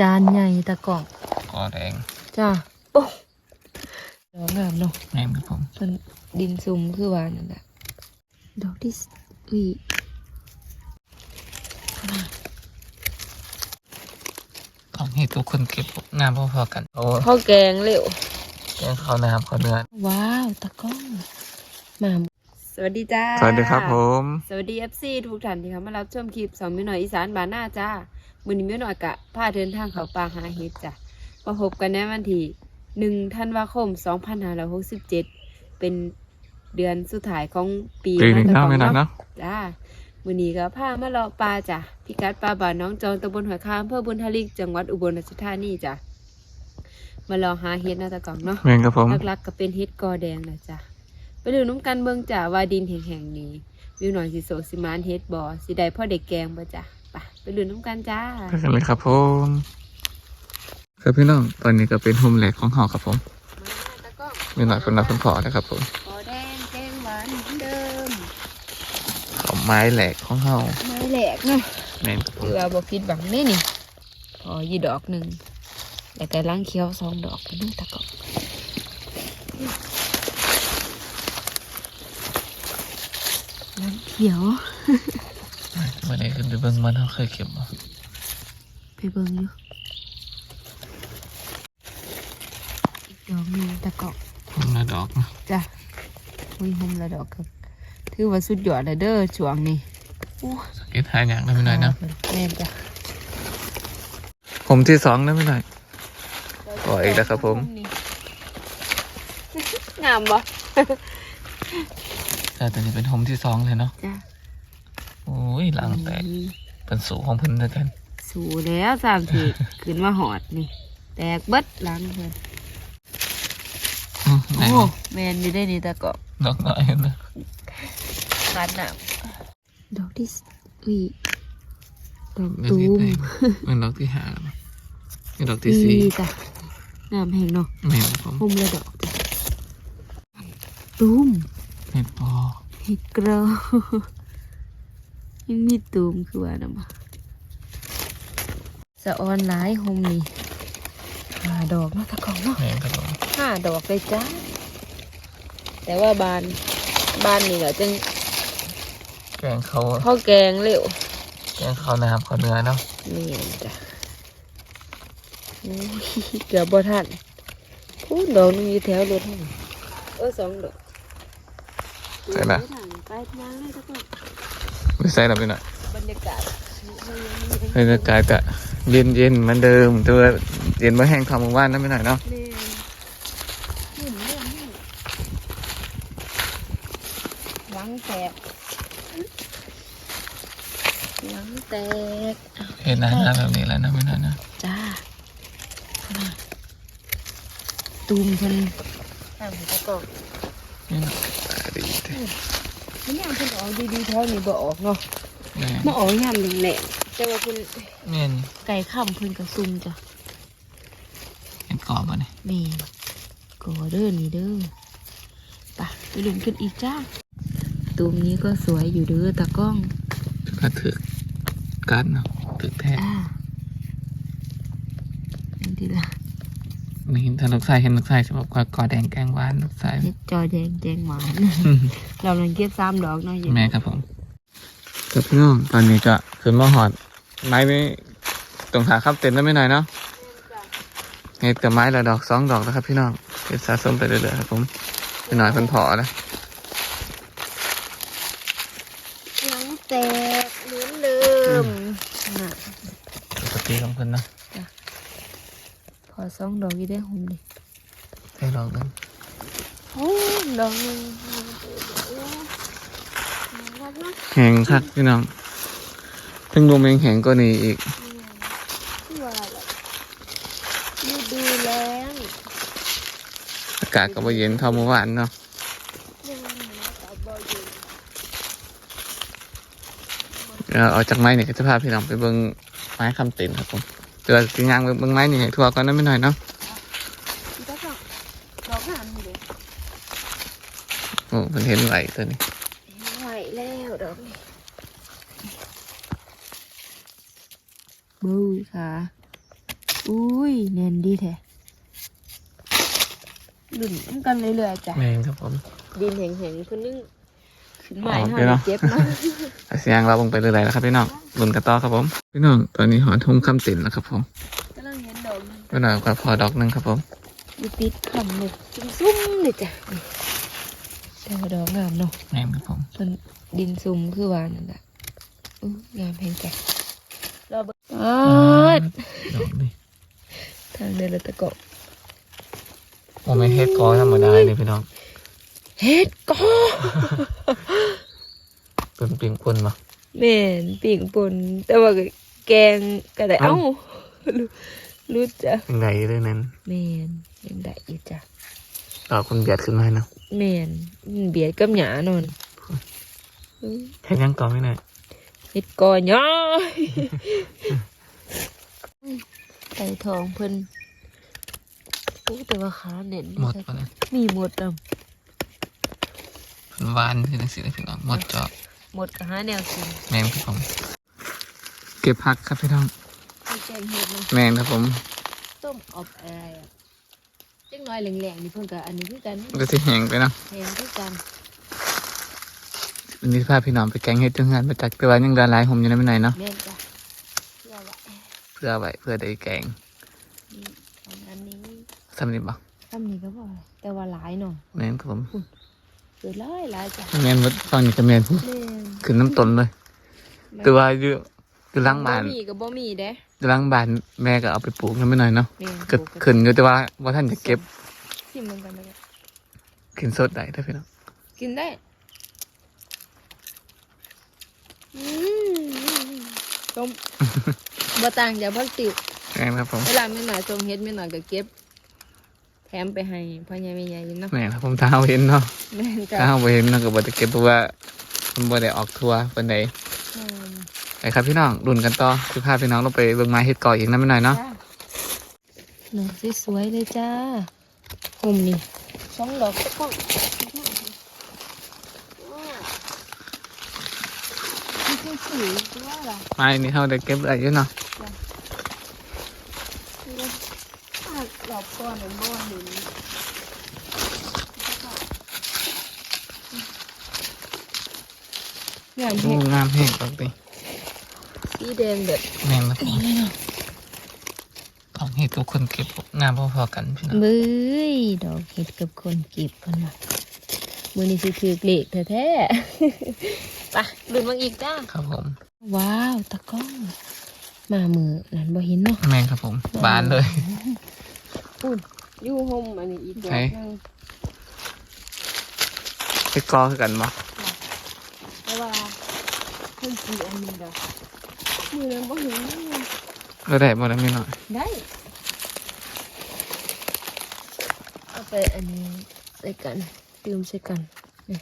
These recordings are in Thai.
จานใหญ่ตะกล่องกอแดงจ้าโอ้ดอกงามเนาะแม่นครับผมมันดินซุ่มคือว่านั่นแหละดอกที่สอุ้ยต้องให้ทุกคนเก็บงานพอๆกันโอ้ข้าวแกงเร็วแกงข้าวน้ำข้าวเนื้อว้าวตะกล้องมาสวัสดีจ้า สวัสดีครับผม สวัสดีเอฟซีทุกท่านที่เข้ามารับชมคลิปสองมิวหน่อยอีสานบานหน้าจ้า มือนี้มิวหน่อยกะพาเดินทางเขาป่าหาเห็ดจ้ะมาพบกันในวันที่หนึ่งธันวาคมสองพันห้าร้อยหกสิบเจ็ดเป็นเดือนสุดท้ายของปีปีหนึ่งะเนาะตะไม่กล้นาอนงเนาะจ้ามือนี้ก็พามาเลาะปลาจ้ะพิกัดปลาบ่าน้องจองตำบลหัวคามอำเพื่อบุญทลิกจังหวัดอุบลราชธานีจ้ะมาลองหาเห็ดหนาตะกล่องเนาะแม่นครับผมหลักๆก็เป็นเฮ็ดกอแดงแหละจ้ะไปดูน้ำกันเบิ่งจ้ะว่าดินแห่งๆนี้วิวหน่อยสิโสสิมานเฮ็ดบ่สิได้พ่อเด็กแกงบ่จ้ะ ไปไปดูน้ำกันจ้าไปกันเลยครับผมครับพี่น้องตอนนี้ก็เป็นโฮมแลกของเฮาครับผมมาตะก้องมีหน่อยคนนับคนพอนะครับผมกอแดงแกงหวานเหมือนเดิมของไม้แหลกของเฮาไม้แหลกเนาะแม่นครับผเอืมอบ่ผิดหวังแน่นี่พออยู่ดอกหนึ่งแล้วก็ล้างเขียวสองดอกไปดูตะก้องล้างเขียว เมื่อไหร่ขึ้นไปเบิ่งมันเฮาเคยเก็บบ่ไปเบิ่งอยู่อีกดอกหนึ่งตะกอกผมละดอกนะจ้ะอุ้ยหมละดอกครับถือว่าสุดยอดเลยเด้อช่วงนี้อู้สังเกตหาอย่างได้ไม่หน่อยนะ แม่นจ้ะผมที่สองได้ไม่หน่อยขออีกแล้วครับผม งามบ่แต่ตัวนี้เป็นโฮมที่สองเลยเนาะ จ้ะโอ้ ยหลังแตกเป็นสูงของเพิ่นด้วยกัน สูแล้วสามทีขึ้นมาหอดนี่ แตกเบิดหลังเพิ่นอืมไหนโอ้วะแม่นอยู่ได้นี่ตะกอกดอกน้อยนะขาดน้ำดอกที่สอุ้ยดอกดอกตูที่มแตกเป็นดอกที่ห้าแล้วมั้งเป็นดอกที่สี่จ้ะงามแห่งเนาะแม่นครับผมพุ่มละดอกจ้ะตูมเห็ดพอเห็ดเกลอ ยังมีตูมคือว่านะบ่สะออนหลายโฮมนี่ห้าดอกเนาะตะกองเนาะแม่นครับผมห้าดอกเลยจ้าแต่ว่าบานบานนี่แหละจึงแกงเขาข้าวแกงเร็วแกงเขาน้ำเขาเนื้อเนาะนี่จ้ะโอ้ยเกือบบ่ทันพูดดอกหนึงอยู่แถวรถให้เออสองดอกใช่ละไปทางเลยตะกอง ไม่ใส่ละไปหน่อยบรรยากาศบรรยากาศก็เย็นเย็นๆเหมือนเดิมแตัวาเย็นเมื่อแห้งทำหมู่บ้านนั่นไม่หน่อยเนาะนี่หุ่นเรื่องนี่หลังแตกหลังแตก เห็นหน้าหน้าแบบนี้แล้วนะไม่หน่อยนะ จ้ามาตูมเพิ่นตามตะกอก นี่หน่อยดีเด้ มันยามเพิ่นออกดีๆแถว นี้บ่ออกเนาะแม่นมาออกยามแหลงๆแต่ว่าเพิ่นแม่นไก่ข้ามเพิ่นก็ซุ่มจ้ะเห็นกรอบป่ะเนี่ยแม่ก็เด้อนี่เด้อไปไปลุมขึ้นอีกจ้าตูมนี้ก็สวยอยู่เด้อตากล้อง ก็ถือกันเนาะถือแท้อ่าอันที่ละนี่ถ้าลูกชายเห็นลูกชายจะบอกว่ากอแดงแกงหวานลูกชายเฮ็ดจอแดงแดงหวาน เราลังเก็บสามดอกเนาะอยู่แม่ครับผม ครับพี่น้องตอนนี้ก็ขึ้นมาหอด ไม้ไม่ตรงขาขับเต็มได้ไม่หน่อยเนาะเห็ดกับไม้ละดอกสองดอกแล้วครับ พี่น้องเก็บสะสมไปเรื่อยๆครับผมพี่น้อยเพิ่นพอแล้วหลังแตกเหมือนเดิมน่ะปกติของเพิ่นเนาะพอสองดอกอยู่ได้หุ่มดิให้ดอกหนึงโอ้ดอกหนึงวัดเนาะ แห้งคักพี่น้องเพิ่งรวมเองแห้งก็นี่อีกที่ว่าอะไรฤดูแล้งอากาศก็บ่เย็นเท่าเมื่อวานเนาะยังเหนือกับบ่อยู่เดี๋ยวออกจากไม้นี่ก็จะพาพี่น้องไปเบิ่งไม้คำเต็นครับผมเดี๋ยวสิย่างไปเบิ่งไม้นี่ให้ทั่วก่อนนะไม่หน่อยเนาะที่ก็ดอกดอกงามอยู่เลยโอ้เพิ่นเห็นไหลตัวนี้ไหว แล้วดอกนี้บูยค่ะ อุ้ยแน่นดีแท้หลุนนำกันเรื่อยๆจ้ะแมนครับผมดินแข็งๆคนนึงขึ้นใหม่อ๋อค่ะเดี๋ยวเนาะเจ็บมากเสียงเราลงไปเรื่อยๆแล้วครับพี่น้องลุนกระต้อครับผม พี่น้องตอนนี้หอนทุ่งคำตินแล้วครับผมกำลังเห็นดอกมันพี่น้องกับพอดอกหนึงครับผมอยู่ติดคำเลยซุ่มๆเลยจ้ะนี่ แต่ว่าดอกงามเนาะแมนครับผมมันดินซุ่มคือวานั่นแหละอู้งามแพงจ้ะรอเบิดอ้าดดอกนี่ทางเดินละตะเกาะโอ้ไม่เฮ็ดกอธรรมดาเลยพี่น้องเฮ็ดก็เป็นปิงคนมาแม่นปิ่งปนแต่ว่าก็แกงก็ได้เอ้าเอ้ารู้รู้จ้ะยังไงเลยนั้นแม่นยังได้อยู่จ้ะ ดอกคนเบียดขึ้นมาให้นะแม่นมันเบียดกับหยานอนอื้อแค่ยังกอไม่ได้เฮ็ดก่อนย้อยไก่ทองเพิ่นโอ้แต่ว่าขาเน่นหมดปะเนี่ยมีหมดนเพิ่นหวานคือจังซี่เลยพี่น้องหมดเจาะำหมดก็หาแนวกินแมนครับผม เก็บผักครับพี่น้องมีแกงเห็ดเนาะแมนครับผม ต้มอบอะไรอะ จังน้อยแหลงๆนี่เพิ่นก็อันนี้คือกันก็จะแห้งไปเนาะแพงคือกันวันนี้พาพี่น้องไปแกงเฮ็ดจังงานมาจากแต่ว่ายังดาหลายผมอยู่ในไม่ไหนเนาะแม่นจ้ะเพื่อว่าเพื่อไว้เพื่อได้แกงนี่ของอันนี้สำเร็จบ่ทำนี่ก็บ่แต่ว่าหลายเนาะแมนครับผมเกิดหลายหลายจ้ะแมนวัดฟังนี่ก็แมนแม่นขึ้นน้ำต้นเลยแต่ว่าอยู่ อยู่หล้างบ้านบ่มีก็บ่มีเด้อยู่หล้างบ้านแม่ก็เอาไปปลูกนั่นไม่หน่อยเนาะแม่นก็ขึ้นอยู่แต่ว่าว่าท่านจะเก็บชิมมันกันเลยขึ้นสดได้ถ้าพี่น้องกินได้อืมต้ม บ่ต่างจากพักติวแมนครับผมเวลาไม่หน่อยทรงเฮ็ดไม่หน่อยก็เก็บ แถมไปให้พ่อใหญ่แม่ใหญ่เนาะแมนครับผมถ้าเอาเห็นเนาะแม่นจ้ะถ้าเอาบ่เห็นเนาะก็บ่ได้เก็บเพราะว่ามันบ่ได้ออกทัวร์ปานใดอืม ไปครับพี่น้องรุ่นกันต่อคือพาพี่น้องลงไปเบิ่งไม้เฮ็ดก่ออีกนั่นไม่หน่อยเนาะจ้หนูสวยๆเลยจ้าห่มนี่สองดอกตะก้องนี่คือสีตัวอะไรไม้นี่เฮาได้เก็บได้อยู่เนาะดอกก้อนเหมือนบ้านหนึ่งงามโอ้เห็ดงามแห้งดอกติ สีแดงแบบแม่นครับผมนี้เลยเนาะต้องเฮ็ดทุกคนเก็บงามพอๆกันพี่น้องมืยดอกเห็ดกับคนเก็บกันมามือนี้สิถือเกล็กแท้ๆไปดูมาอีกจ้าครับผม ว้าวตะกล้องมามือนั่นบ่เห็นเนาะแม่นครับผมบานเลยอุ่นอยู่ห่มอันนี้อีกดอไหนกหนึงเฮ็ดกอคือกันบ่เพราะว่าเพิ่งสีอันนี้ดอก มือนั้นบ่เห็นเลยก็ได้บ่ได้ไม่น้อยได้เอาไปอันนี้ใส่กันตื่มใส่กันนี่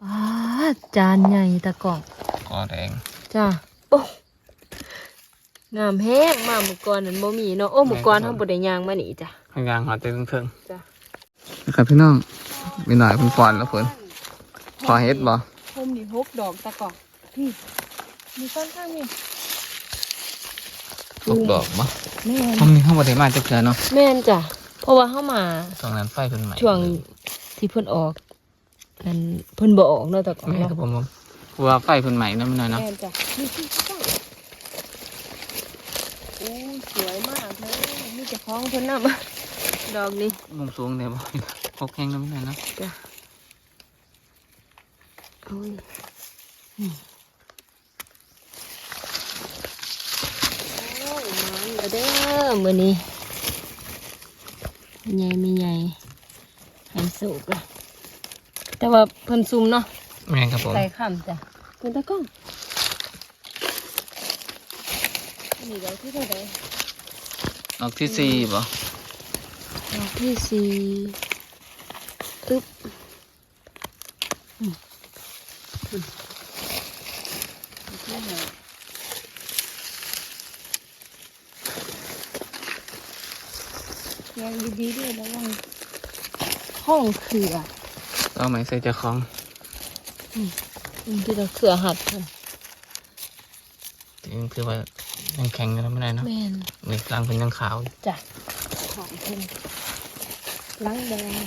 ป้าดจานใหญ่ตะกล้องกอแดงจ้าโอ้งามแห้งมาหมู่กรนั้นบ่มีเนาะโอ้หมู่กรเฮาบ่ได้ย่างมานี่จ้ะข้างยางหอดเต็มเทิงจ้ะๆนะครับพี่น้องมีหน่อยเพิ่นฟ้อนแล้วเพิ่นพอเฮ็ดบ่พมนี่หกดอกตะกอกพี่ มีต้นข้างนี่ตกดอกบ่แม่นผมนี่เฮาบ่ได้มาจักเทื่อเนาะแม่นจ้ะเพราะว่าเฮามาตรงนั้นไฟเพิ่นไหม้ช่วงที่เพิ่นออกนั่นเพิ่นบ่ออกเนาะตะกอกแม่นเนาะครับผมผมเพราะว่าไฟเพิ่นไหม้นำไม่น้อยเนาะแม่นจ้ะนี่คือต้นโอ้ยสวยมากเลยมีเจ้าของเพิ่นนำดอกนี้มุมสูงได้บ่พกแห้งนำไม่น้อยเนาะจ้ะโอ้ยนี่โอ้ย มันเอาเด้อมื้อนี้ใหญ่ไม่ใหญ่ให้สุกละแต่ว่าเพิ่นซุ่มเนาะแม่นครับผมใส่ข้ามจ้ะเพิ่นตะก้องนี่ดอกที่เท่าใดดอกที่สี่บ่ดอกที่สี่อึ๊บอืมอืมดอกที่ห้ายัง ดีๆด้วยระวังห้องเขือเอาไม้ใส่เจ้าของอืมที่เราเขือหัดค่ะนี่คือว่ายังแข็งอยู่แล้วไม่ได้เนาะแม่นนี่รังเป็นยังขาวอยู่จ้ะของเพิ่นล้างแดง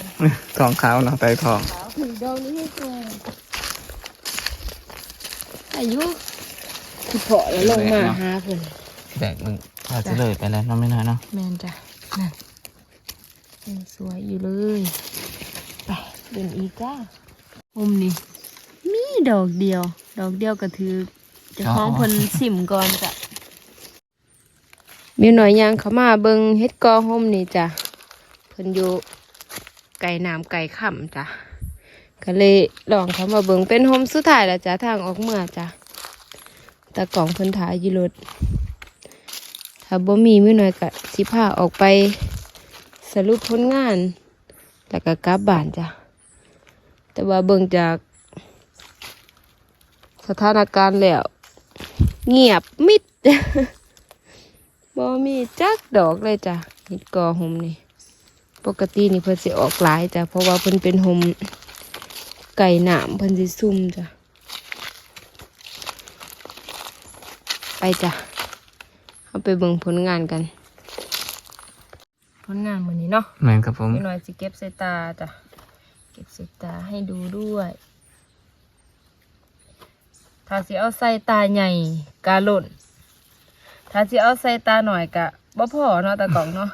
ทองขาวเนาะไตทองขาวดอกนี้ให้ตัวอายุที่เพาะแล้วลงมาหาเพิ่นแดกมึงพาจะเลยไปแล้วเนาะไม่น้อยเนาะแม่นจ้ะนั่น ยังสวยอยู่เลย ไปเดินอีกจ้ามุมนี้ มีดอกเดียว ดอกเดียวก็ถือจะคล้าของพิ่นสิมก่อนจ้ะมีหน่อยยังเขามาเบิงเฮ็ดกอห่มนี่จ้ะเพิ่นอยู่ไก่น้ำไก่ข่ำจ้ะก็เลยลองเขามาเบิงเป็นห่มสุดท้ายแล้วจ้ะทางออกเมื่อจ้ะต่กล่องเพิ่นถ่ายยู่รถถ้าบ่มีมือหน่อยก็สิพาออกไป รุปผลงาน แล้วก็กลับบ้านจ้ะ แต่ว่าเบิ่งจาก สถานการณ์แล้ว เงียบมิดบ่มีจักดอกเลยจ้ะเห็ดกอหมนี่ ปกตินี่เพิ่นสิออกหลายจ้ะ เพราะว่าเพิ่นเป็นหมไก่หนามเพิ่นสิซุ่มจ้ะ ไปจ้ะ เอาไปเบิ่งผลงานกัน ผลงานมือนี้เนาะแม่นครับผมพี่น้อยสิเก็บใส่ตาจ้ะเก็บใส่ตาให้ดูด้วย ถ้าสิเอาใส่ตาใหญ่กาหล่น ถ้าสิเอาใส่ตาหน่อยกะบ่พอเนาะตากล่องเนาะ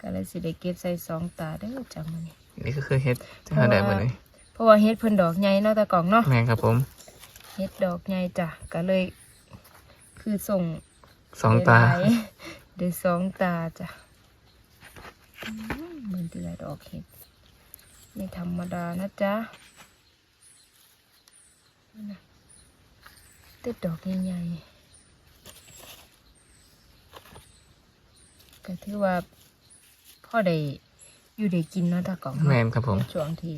ก็เลยสิได้เก็บใส่สองตาเด้อจ้ะมื้อนี้นี่ก็คือเฮ็ดที่หาได้บ่นี่เพราะว่าเฮ็ดเพิ่นดอกใหญ่เนาะตากล่องเนาะแม่นครับผมเฮ็ดดอกใหญ่จ้ะก็เลย คือส่งสองตาได้หลยได้สองตาจ้ะ อืมมันเดือดออกเห็ดไม่ธรรมดานะจ๊ะนั่นน่ะติดดอกใหญ่ๆก็ถือว่าพ่อได้อยู่ได้กินเนาะตากล่องเนาะแม่นครับผมช่วงที่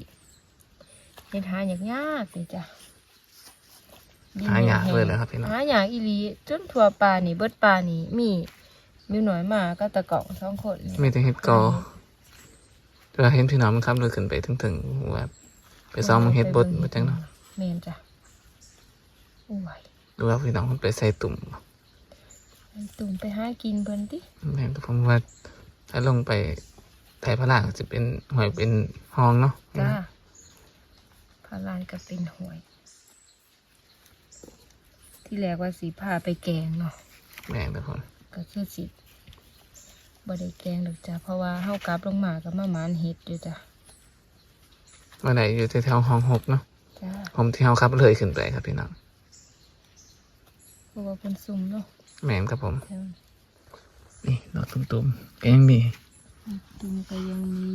เฮ็ดหายากยากๆนี่จ้ะหายากเลยเหรอครับพี่น้องหายากอีหลีจนทั่วปลานี่เบิดปลานี่มี มีหน่อยมาก็ตะเกาะสองคนนี่มีแต่เฮ็ดกอเวลาเห็นพี่น้องมันครับเลยขึ้นไปถึงๆว่าไปซ้อมมันเฮ็ดบดมาจังเนาะเมนจ้ะโอ้ยดูว่าพี่น้องมันไปใส่ตุ่มไอ้ตุ่มไปหากินเพิ่นติแม่นครับผมว่าถ้าลงไปไทยพระล่างจะเป็นหอยเป็นห้องเนาะจ้าพาลานก็เป็นหวยที่แรกว่าสีพาไปแกงเนาะแม่นครับผม ก็คือสิบ่ได้แกงดอกจ้ะเพราะว่าเฮากลับลงมาก็มาหมานเฮ็ดอยู่จ้ะวันไหนอยู่แถวๆห้องหกเนาะจ้าผมที่เขาครับเลยขึ้นไปครับพี่น้องเพราะว่าเพิ่นซุ่มเนาะแม่นครับผมแถวนี่ดอกตุ่มๆก็ยังมีตุ่มก็ยังมี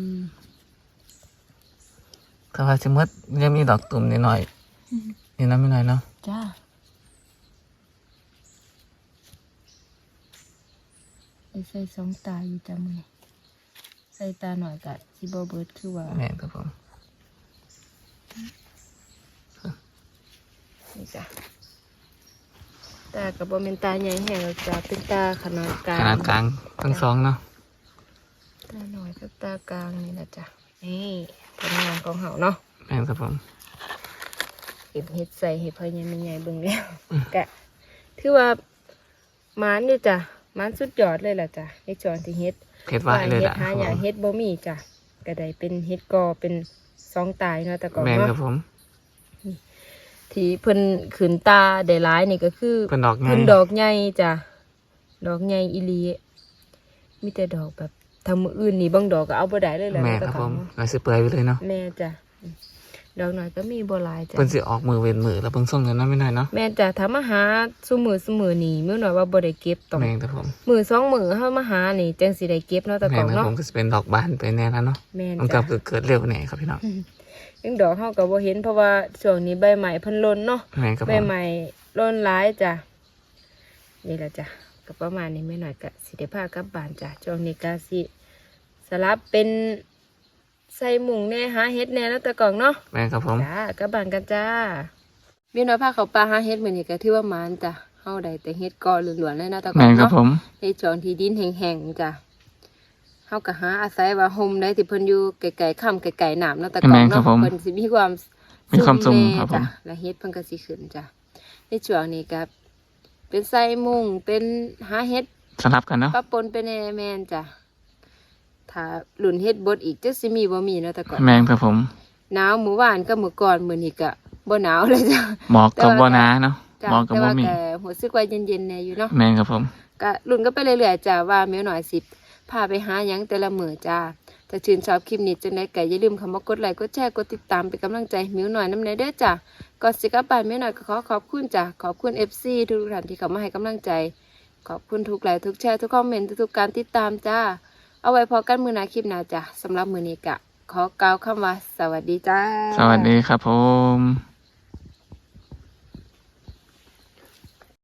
ถ้าว่าสมมติยังมีดอกตุ่มนิดหน่อยนี่น้ำไม่น้อยเนาะจ้าไอ้ ใส่สองตาอยู่จ้ะมื้อนี้ใส่ตาหน่อยก็สิบ่เบิดคือว่าแม่นครับผมนี่จ้ะตากับบ่เป็นตาใหญ่แห้งหรอกจ้ะเป็นตาขนาดกลางขนาดกลางทั้งสองเนาะตาหน่อยกับตากลางนี่นะจ้ะนี่ผลงานของเฮาเนาะแม่นครับผมเห็ดเห็ดใส่เห็ดพะยายมันใหญ่เบิ่งแล้วอืมกะถือว่าหมานอยู่จ้ะห มานสุดยอดเลยล่ะจ้ะในจอนที่เฮ็ดเพชรว่าเลยเฮ็ดล่ะหาอย่างเฮ็ดบ่มีจ้ะก็ได้เป็นเฮ็ดกอเป็นสองตายเนาะแต่ก่อนแม่นคเนาะรับผมที่เพิ่นขืนตาได้หลายนี่ก็คือเป็นดอกไงเพิ่นดอกใหญ่จ้ะดอกใหญ่อีหลีมีแต่ดอกแบบทำมืออื่นนี่บางดอกก็เอาบ่ได้เลยแหละแม่เนาะคแต่รับก่ผอนมเนาะเราสิเปื่อยไปเลยเนาะแม่จ้ะอืม ดอกหน่อยก็มีบ่หลายจ้ะเพิ่นสิออกมือเว้นมือแล้วเพิ่งส่งเงินน้ำไม่น้อยเนาะแม่จ้ะถ้ามาหาซุมือซุมือนี่มื้อหน่อยว่าบ่ได้เก็บต้องแม่นครับผมมือสองมือเฮามาหานี่จังสิได้เก็บเนาะแต่แม่ก่อนนครับเนาะผมก็จะเป็นดอกบานไปแน่แล้วเนาะแม่นมันก็จ้ะเกิดเร็วแน่ครับพี่น้องยังดอกเฮาก็บ่เห็นเพราะว่าช่วงนี้ใบใหม่เพิ่นหล่นเนาะแม่นครับใบผมใหม่หล่นหลายจ้ะนี่ล่ะจ้ะก็ประมาณนี้แม่หน่อยก็สิได้พากลับบ้านจ้ะช่วงนี้ก็สิสลับเป็น ใส่หมุงแหน่หาเฮ็ดแหน่แล้วแต่ก่อนเนาะแม่นครับผม จ้ากลับบ้านกันจ้ามีน้อยพาเขาปลาหาเฮ็ดมื้อนี้ก็ถือว่าหมานจ้ะเฮาได้แต่เฮ็ดกอล้วนๆเลยนะแต่ก่อแม่นนครับเนาะ ผม ในจอนที่ดินแห้งๆจ้ะเฮาก็หาอาศัยว่าโฮมได้ที่เพิ่นอยู่ไกลๆค่ำไกลๆน้ำเนาะแต่ก่อนแม่นครับเนาะผมเพิ่นสิมีความมีความสุขแน่ครับผม จ้ะและเฮ็ดเพิ่นก็สิขึ้นจ้ะในช่วงนี้ก็เป็นไส้มุงเป็นหาเฮ็ดสลับกันเนาะปะปนเป็นแน่แมนจ้ะ ถ้าหลุนเฮ็ดบดอีกจะสิมีบ่มีเนาะแต่ก่อนแมงครับผมหนาวมื้อวานก็มื้อก่อนมื้อนี้ก็บ่หนาวเลยจ้ะหมอกกับบ่หนาเนาะจ้ะหมอกกับแต่บ่ว่ามีแต่รู้สึกว่าเย็นๆแน่อยู่เนาะแมงครับผมก็ลุ้นก็ไปเรื่อยๆจ้าว่าแมวหน่อยสิพาไปหาหยังแต่ละมื้อจ้าถ้าชื่นชอบคลิปนี้จังได๋ก็อย่าลืมเข้ามากดไลค์กดแชร์กดติดตามเป็นกำลังใจให้หมิวหน่อยนำแน่เด้อจ้าก่อนสิกลับบ้านแมวหน่อยก็ขอขอบคุณจ้าขอบคุณ FC ทุกท่านที่เข้ามาให้กำลังใจขอบคุณทุกไลค์ทุกแชร์ทุกคอมเมนต์ทุกๆการติดตามจ้า เอาไว้พอกันมือหนาคลิปหน้าจ้ะสำหรับมือนี้กะ ขอกล่าวคำว่า สวัสดีจ้า สวัสดีครับผม